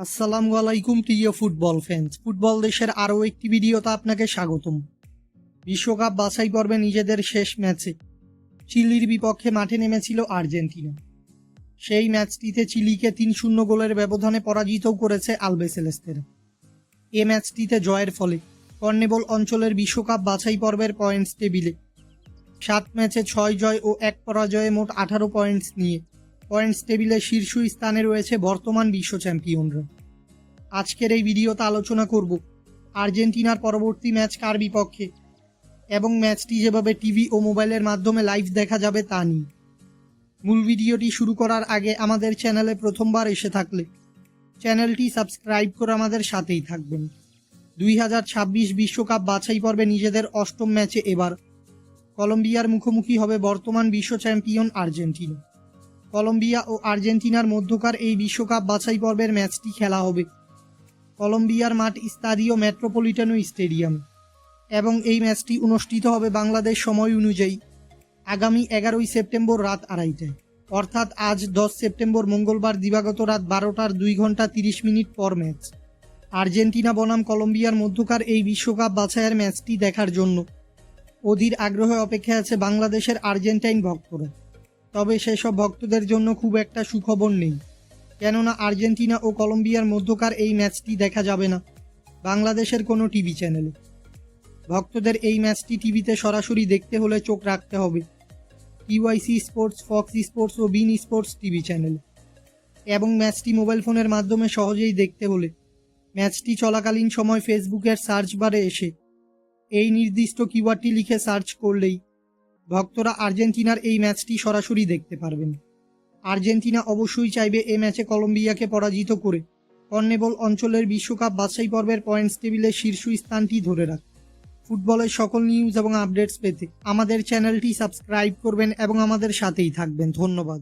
আসসালামু আলাইকুম, প্রিয় ফুটবল ফ্যান্স ফুটবল দেশের আরও একটি ভিডিওতে আপনাকে স্বাগতম। বিশ্বকাপ বাছাই পর্বে নিজেদের শেষ ম্যাচে চিলির বিপক্ষে মাঠে নেমেছিল আর্জেন্টিনা। সেই ম্যাচটিতে চিলিকে তিন শূন্য গোলের ব্যবধানে পরাজিতও করেছে আলবেসেলেস্তেরা এ ম্যাচটিতে জয়ের ফলে কর্নেবল অঞ্চলের বিশ্বকাপ বাছাই পর্বের পয়েন্টস টেবিলে সাত ম্যাচে ছয় জয় ও এক পরাজয়ে মোট আঠারো পয়েন্টস নিয়ে পয়েন্টস টেবিলে শীর্ষ স্থানে রয়েছে বর্তমান বিশ্ব চ্যাম্পিয়নরা। আজকের এই ভিডিওতে আলোচনা করব আর্জেন্টিনার পরবর্তী ম্যাচ কার বিপক্ষে এবং ম্যাচটি যেভাবে টিভি ও মোবাইলের মাধ্যমে লাইভ দেখা যাবে তা নিয়ে। মূল ভিডিওটি শুরু করার আগে আমাদের চ্যানেলে প্রথমবার এসে থাকলে চ্যানেলটি সাবস্ক্রাইব করে আমাদের সাথেই থাকবেন। দুই হাজার ছাব্বিশ বিশ্বকাপ বাছাই পর্বে নিজেদের অষ্টম ম্যাচে এবার কলম্বিয়ার মুখোমুখি হবে বর্তমান বিশ্ব চ্যাম্পিয়ন আর্জেন্টিনা। কলম্বিয়া ও আর্জেন্টিনার মধ্যকার এই বিশ্বকাপ বাছাই পর্বের ম্যাচটি খেলা হবে। কলম্বিয়ার মাঠ স্তাদিও মেট্রোপলিটানো স্টেডিয়াম। এবং এই ম্যাচটি অনুষ্ঠিত হবে বাংলাদেশ সময় অনুযায়ী আগামী এগারোই সেপ্টেম্বর রাত আড়াইটায়। অর্থাৎ আজ দশ সেপ্টেম্বর মঙ্গলবার দিবাগত রাত বারোটার দুই ঘণ্টা তিরিশ মিনিট পর ম্যাচ। আর্জেন্টিনা বনাম কলম্বিয়ার মধ্যকার এই বিশ্বকাপ বাছাইয়ের ম্যাচটি দেখার জন্য। অধীর আগ্রহে অপেক্ষা আছে বাংলাদেশের আর্জেন্টাইন ভক্তরা। তবে সেসব ভক্তদের জন্য খুব একটা সুখবর নেই। কেননা আর্জেন্টিনা ও কলম্বিয়ার মধ্যকার এই ম্যাচটি দেখা যাবে না, বাংলাদেশের কোনো টিভি চ্যানেলে। ভক্তদের এই ম্যাচটি টিভিতে সরাসরি দেখতে হলে চোখ রাখতে হবে। টিওয়াইসি স্পোর্টস, ফক্স স্পোর্টস ও বিন স্পোর্টস টিভি চ্যানেল। এবং ম্যাচটি মোবাইল ফোনের মাধ্যমে সহজেই দেখতে হলে। ম্যাচটি চলাকালীন সময় ফেসবুকের সার্চ বারে এসে এই নির্দিষ্ট কিওয়ার্ডটি লিখে সার্চ করলেই ভক্তরা আর্জেন্টিনার এই ম্যাচটি সরাসরি দেখতে পারবেন। আর্জেন্টিনা অবশ্যই চাইবে এ ম্যাচে কলম্বিয়াকে পরাজিত করে। কর্নেবল অঞ্চলের বিশ্বকাপ বাছাই পর্বের পয়েন্টস টেবিলের শীর্ষ স্থানটি ধরে রাখ। ফুটবলের সকল নিউজ এবং আপডেটস পেতে আমাদের চ্যানেলটি সাবস্ক্রাইব করবেন এবং আমাদের সাথেই থাকবেন। ধন্যবাদ।